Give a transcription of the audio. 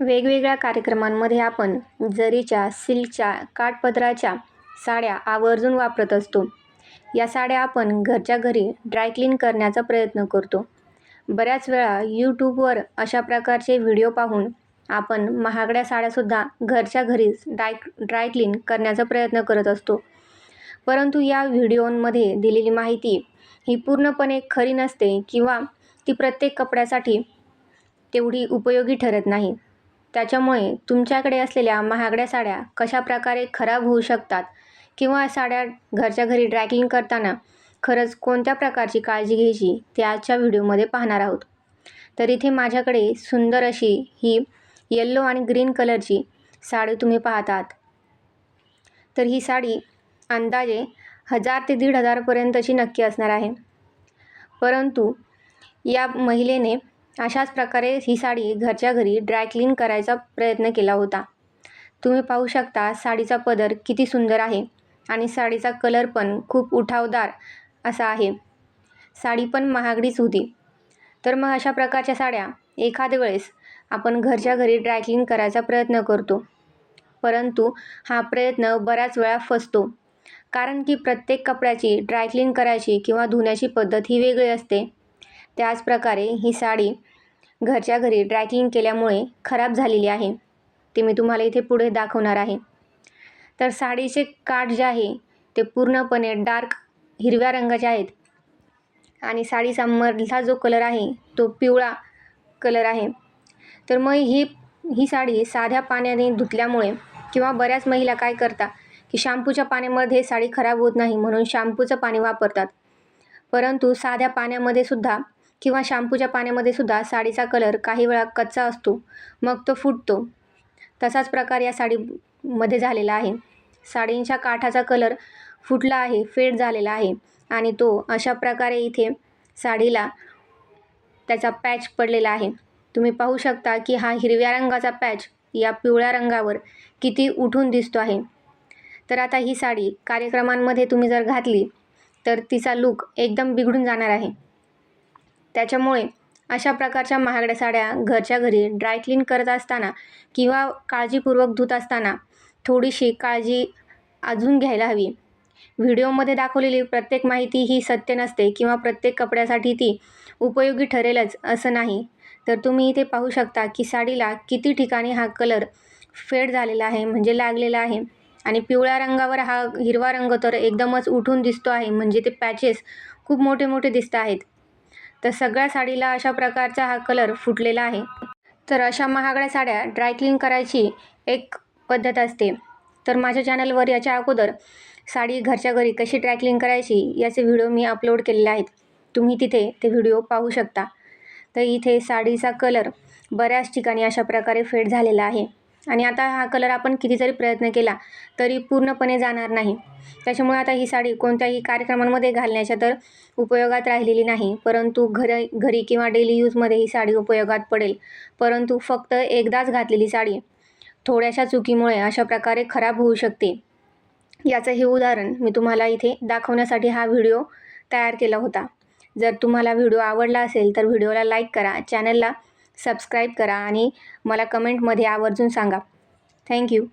वेगवेगळ्या कार्यक्रमांमध्ये आपण जरीच्या सिल्कच्या काठपदराच्या साड्या आवर्जून वापरत असतो. या साड्या आपण घरच्या घरी ड्रायक्लीन करण्याचा प्रयत्न करतो. बऱ्याच वेळा यूट्यूबवर अशा प्रकारचे व्हिडिओ पाहून आपण महागड्या साड्यासुद्धा घरच्या घरीच ड्राय ड्रायक्लीन करण्याचा प्रयत्न करत असतो. परंतु या व्हिडिओमध्ये दिलेली माहिती ही पूर्णपणे खरी नसते किंवा ती प्रत्येक कपड्यासाठी तेवढी उपयोगी ठरत नाही. त्याच्यामुळे तुमच्याकडे असलेल्या महागड्या साड्या कशाप्रकारे खराब होऊ शकतात? किंवा साड्या घरच्या घरी ड्रायक्लीन करताना खरंच कोणत्या प्रकारची काळजी घ्यायची ते आजच्या व्हिडिओमध्ये पाहणार आहोत. तर इथे माझ्याकडे सुंदर अशी ही येल्लो आणि ग्रीन कलरची साडी तुम्ही पाहतात. तर ही साडी अंदाजे हजार ते दीड हजारपर्यंतची नक्की असणार आहे. परंतु या महिलेने अशाच प्रकारे ही साडी घरच्या घरी ड्रायक्लीन करायचा प्रयत्न केला होता. तुम्ही पाहू शकता साडीचा पदर किती सुंदर आहे आणि साडीचा कलर पण खूप उठावदार असा आहे. साडी पण महागडीच होती. तर मग अशा प्रकारच्या साड्या एखाद्या वेळेस आपण घरच्या घरी ड्रायक्लीन करायचा प्रयत्न करतो. परंतु हा प्रयत्न बऱ्याच वेळा फसतो. कारण की प्रत्येक कपड्याची ड्रायक्लीन करायची किंवा धुण्याची पद्धत ही वेगळी असते. त्याचप्रकारे ही साडी घरच्या घरी ड्रायक्लीन केल्यामुळे खराब झालेली आहे. ते मी तुम्हाला इथे पुढे दाखवणार आहे. तर साडीचे काठ जे आहे ते पूर्णपणे डार्क हिरव्या रंगाचे आहेत. आणि साडीचा मधला जो कलर आहे तो पिवळा कलर आहे. तर मग ही ही साडी साध्या पाण्याने धुतल्यामुळे किंवा बऱ्याच महिला काय करतात की शॅम्पूच्या पाण्यामध्ये साडी खराब होत नाही म्हणून शॅम्पूचं पाणी वापरतात. परंतु साध्या पाण्यामध्ये सुद्धा किंवा शॅम्पूच्या पाण्यामध्ये सुद्धा साडीचा कलर काही वेळा कच्चा असतो मग तो फुटतो. तसाच प्रकार या साडीमध्ये झालेला आहे. साडींच्या काठाचा कलर फुटला आहे फेड झालेला आहे आणि तो अशा प्रकारे इथे साडीला त्याचा पॅच पडलेला आहे. तुम्ही पाहू शकता की हा हिरव्या रंगाचा पॅच या पिवळ्या रंगावर किती उठून दिसतो आहे. तर आता ही साडी कार्यक्रमांमध्ये तुम्ही जर घातली तर तिचा लूक एकदम बिघडून जाणार आहे. त्याच्यामुळे अशा प्रकारच्या महागड्या साड्या घरच्या घरी ड्रायक्लीन करत असताना किंवा काळजीपूर्वक धुत असताना थोडीशी काळजी अजून घ्यायला हवी. व्हिडिओमध्ये दाखवलेली प्रत्येक माहिती ही सत्य नसते किंवा प्रत्येक कपड्यासाठी ती उपयोगी ठरेलच असं नाही. तर तुम्ही इथे पाहू शकता की साडीला किती ठिकाणी हा कलर फेड झालेला आहे म्हणजे लागलेला आहे. आणि पिवळ्या रंगावर हा हिरवा रंग तर एकदमच उठून दिसतो आहे म्हणजे ते पॅचेस खूप मोठे मोठे दिसत आहेत. तर सगळ्या साडीला अशा प्रकारचा हा कलर फुटलेला आहे. तर अशा महागड्या साड्या ड्रायक्लीन करायची एक पद्धत असते. तर माझ्या चॅनलवर याच्या अगोदर साडी घरच्या घरी कशी ड्रायक्लीन करायची याचे व्हिडिओ मी अपलोड केलेले आहेत. तुम्ही तिथे ते व्हिडिओ पाहू शकता. तर इथे साडीचा कलर बऱ्याच ठिकाणी अशा प्रकारे फेड झालेला आहे. आणि आता हा कलर आपण किती जरी प्रयत्न केला तरी पूर्णपणे जाणार नाही. त्याच्यामुळे आता ही साडी कोणत्याही कार्यक्रमांमध्ये घालण्याच्या तर उपयोगात राहिलेली नाही. परंतु घर घरी किंवा डेली यूजमध्ये ही साडी उपयोगात पडेल. परंतु फक्त एकदाच घातलेली साडी थोड्याशा चुकीमुळे अशा प्रकारे खराब होऊ शकते. याचं हे उदाहरण मी तुम्हाला इथे दाखवण्यासाठी हा व्हिडिओ तयार केला होता. जर तुम्हाला व्हिडिओ आवडला असेल तर व्हिडिओला लाईक करा चॅनलला सबस्क्राईब करा आणि मला कमेंटमध्ये आवर्जून सांगा. थँक्यू